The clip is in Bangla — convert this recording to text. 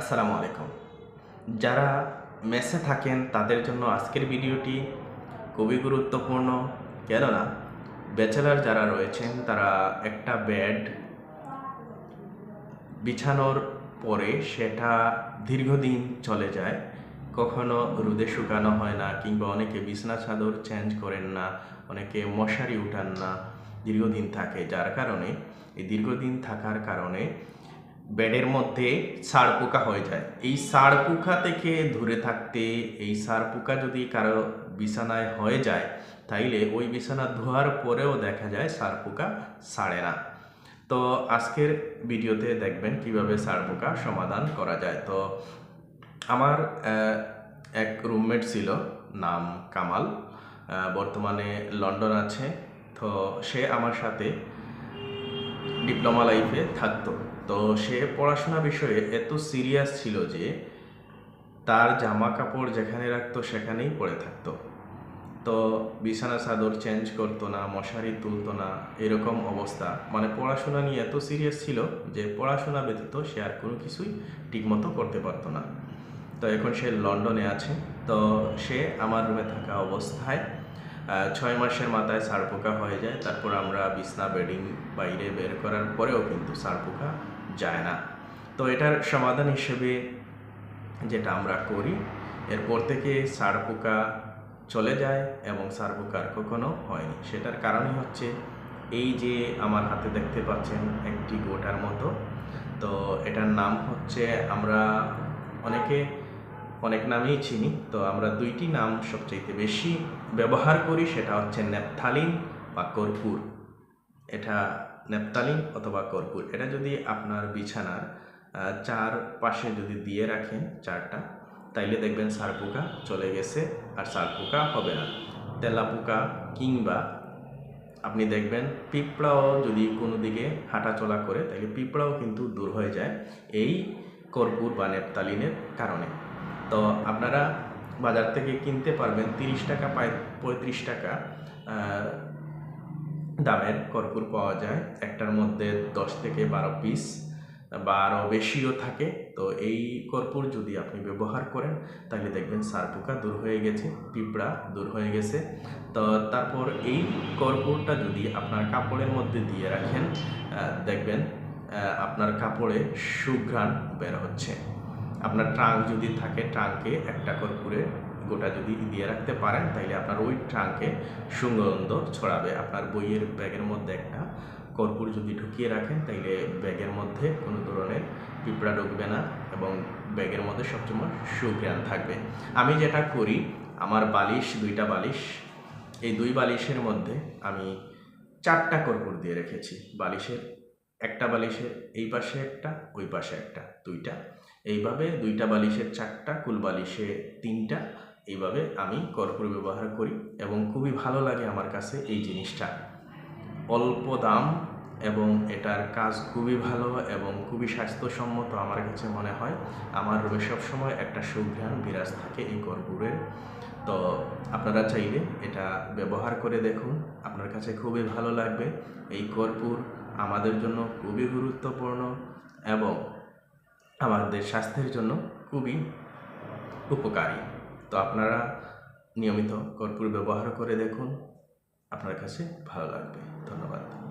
আসসালামু আলাইকুম। যারা মেসে থাকেন, তাদের জন্য আজকের ভিডিওটি খুবই গুরুত্বপূর্ণ। কেননা, ব্যাচেলার যারা রয়েছেন, তারা একটা বেড বিছানোর পরে সেটা দীর্ঘদিন চলে যায়। কখনো রোদে শুকানো হয় না, কিংবা অনেকে বিছনা চাদর চেঞ্জ করেন না, অনেকে মশারি উঠান না, দীর্ঘদিন থাকে। যার কারণে এই দীর্ঘদিন থাকার কারণে বেডের মধ্যে সাড় পোকা হয়ে যায়। এই সাড় পোকা থেকে দূরে থাকতে, এই সাড় পোকা যদি কারও বিছানায় হয়ে যায়, তাইলে ওই বিছানা ধোয়ার পরেও দেখা যায় সাড় পোকা সাড়ে না। তো আজকের ভিডিওতে দেখবেন কীভাবে সাড় পোকা সমাধান করা যায়। তো আমার এক রুমমেট ছিল, নাম কামাল। বর্তমানে লন্ডন আছে। তো সে আমার সাথে ডিপ্লোমা লাইফে থাকতো। তো সে পড়াশোনা বিষয়ে এত সিরিয়াস ছিল যে তার জামা কাপড় যেখানে রাখতো সেখানেই পড়ে থাকতো। তো বিছানা চাদর চেঞ্জ করতো না, মশারি তুলতো না, এরকম অবস্থা। মানে পড়াশোনা নিয়ে এত সিরিয়াস ছিল যে পড়াশোনা ব্যতীত সে আর কোনো কিছুই ঠিকমতো করতে পারতো না। তো এখন সে লন্ডনে আছে। তো সে আমার রুমে থাকা অবস্থায় ছয় মাসের মাথায় সার পোকা হয়ে যায়, তারপর আমরা বিছনা, বেডিং, বাইরে বের করার পরেও কিন্তু সার পোকা যায় না। তো এটার সমাধান হিসেবে যেটা আমরা করি, এরপর থেকে সার পোকা চলে যায় এবং সার পোকা আর কখনো হয়নি। সেটার কারণই হচ্ছে এই যে আমার হাতে দেখতে পাচ্ছেন একটি গোটার মতো, তো এটার নাম হচ্ছে আমরা অনেকে অনেক নামেই চিনি, তো আমরা দুইটি নাম সবচাইতে বেশি ব্যবহার করি, সেটা হচ্ছে নেপথালিন বা কর্পূর। এটা নেপথালিন অথবা কর্পূর। এটা যদি আপনার বিছানার চার পাশে যদি দিয়ে রাখেন চারটা, তাইলে দেখবেন সার পোকা চলে গেছে আর সার পোকা হবে না। তেলা পোকা কিংবা আপনি দেখবেন পিঁপড়াও যদি কোনো দিকে হাঁটাচলা করে তাহলে পিঁপড়াও কিন্তু দূর হয়ে যায় এই কর্পূর বা নেপতালিনের কারণে। তো আপনারা বাজার থেকে কিনতে পারবেন তিরিশ টাকা পায়, পঁয়ত্রিশ টাকা দামের কর্পূর পাওয়া যায়। একটার মধ্যে দশ থেকে বারো পিস বা আরও বেশিও থাকে। তো এই কর্পূর যদি আপনি ব্যবহার করেন, তাহলে দেখবেন সার পোকা দূর হয়ে গেছে, পিঁপড়া দূর হয়ে গেছে। তো তারপর এই কর্পূরটা যদি আপনার কাপড়ের মধ্যে দিয়ে রাখেন দেখবেন আপনার কাপড়ে সুঘ্রাণ বের হচ্ছে। আপনার ট্রাঙ্ক যদি থাকে ট্রাঙ্কে একটা কর্পূরে গোটা যদি দিয়ে রাখতে পারেন তাহলে আপনার ওই ট্রাঙ্কে সুগন্ধ ছড়াবে। আপনার বইয়ের ব্যাগের মধ্যে একটা কর্পূর যদি ঢুকিয়ে রাখেন, তাইলে ব্যাগের মধ্যে কোনো ধরনের পিঁপড়া ঢুকবে না এবং ব্যাগের মধ্যে সবসময় সুগ্রাণ থাকবে। আমি যেটা করি, আমার বালিশ, দুইটা বালিশ, এই দুই বালিশের মধ্যে আমি চারটা কর্পূর দিয়ে রেখেছি। বালিশের একটা বালিশের এই পাশে একটা, ওই পাশে একটা, দুইটা। এইভাবে দুইটা বালিশের চারটা, কুল বালিশে তিনটা। এইভাবে আমি কর্পূর ব্যবহার করি এবং খুবই ভালো লাগে আমার কাছে এই জিনিসটা। অল্প দাম এবং এটার কাজ খুবই ভালো এবং খুবই স্বাস্থ্যসম্মত আমার কাছে মনে হয়। আমার রুমে সবসময় একটা সুঘ্রাণ বিরাজ থাকে এই কর্পূরের। তো আপনারা চাইলে এটা ব্যবহার করে দেখুন। আপনার কাছে খুবই ভালো লাগবে। এই কর্পূর আমাদের জন্য খুবই গুরুত্বপূর্ণ এবং আমাদের স্বাস্থ্যের জন্য খুবই উপকারী। তো আপনারা নিয়মিত কর্পূর ব্যবহার করে দেখুন। আপনার কাছে ভালো লাগবে। ধন্যবাদ।